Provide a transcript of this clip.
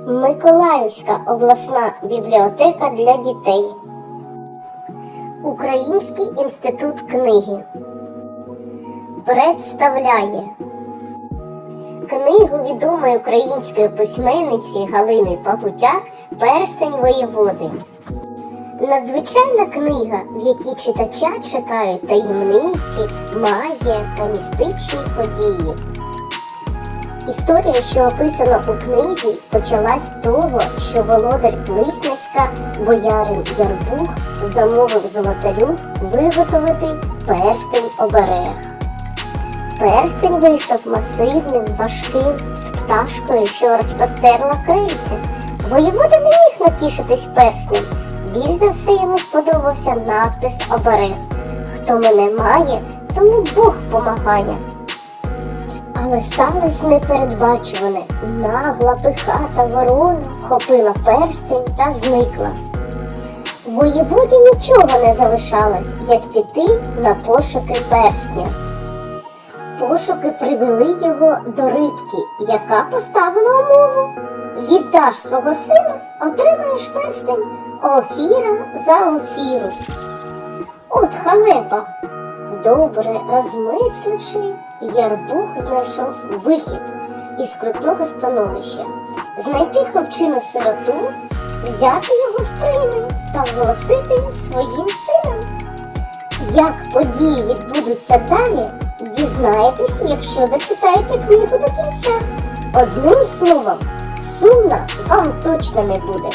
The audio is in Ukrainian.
Миколаївська обласна бібліотека для дітей. Український інститут книги представляє книгу відомої української письменниці Галини Павутяк Перстень воєводи. Надзвичайна книга, в якій читача чекають таємниці, магія та містичні події. Історія, що описана у книзі, почалась з того, що володар Плисницька, боярин Ярбух, замовив золотарю виготовити перстень оберег. Перстень вийшов масивним, важким, з пташкою, що розпростерла крильця. Воєвода не міг натішитись перстнем. Більш за все йому сподобався надпис оберег. Хто мене має, тому Бог помагає. Але сталося непередбачуване. Нагла пихата ворона вхопила перстень та зникла. Воєводі нічого не залишалось, як піти на пошуки перстня. Пошуки привели його до рибки, яка поставила умову. Віддаш свого сина, отримаєш перстень Офіра за Офіру. От халепа. Добре розмисливши, Ярбух знайшов вихід із скрутного становища, знайти хлопчину сироту, взяти його в прийми та оголосити своїм сином. Як події відбудуться далі, дізнаєтесь, якщо дочитаєте книгу до кінця. Одним словом, сумно вам точно не буде.